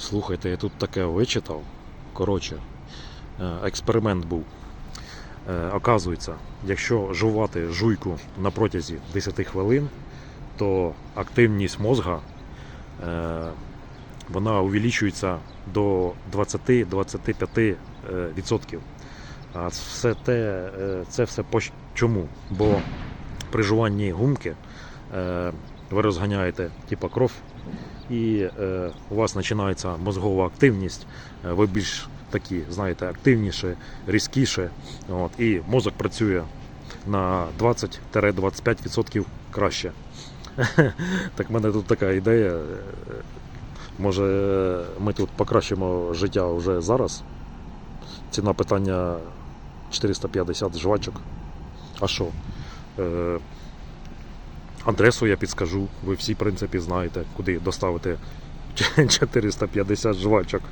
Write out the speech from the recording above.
Слухайте, я тут таке вичитав. Коротше, е, експеримент був. Е, Оказується, якщо жувати жуйку на протязі 10 хвилин, то активність мозга е, вона увеличується до 20-25%. е. А все те, це все по чому? Бо при жуванні гумки ви розганяєте типа, кров, і е, у вас починається мозгова активність, е, ви більш такі, знаєте, активніше, різкіше. От, і мозок працює на 20-25% краще. Так в мене тут така ідея. е, Може, ми тут покращимо життя вже зараз. Ціна питання 450 жвачок. А що? Адресу я підскажу. Ви всі, в принципі, знаєте, куди доставити 450 жвачок.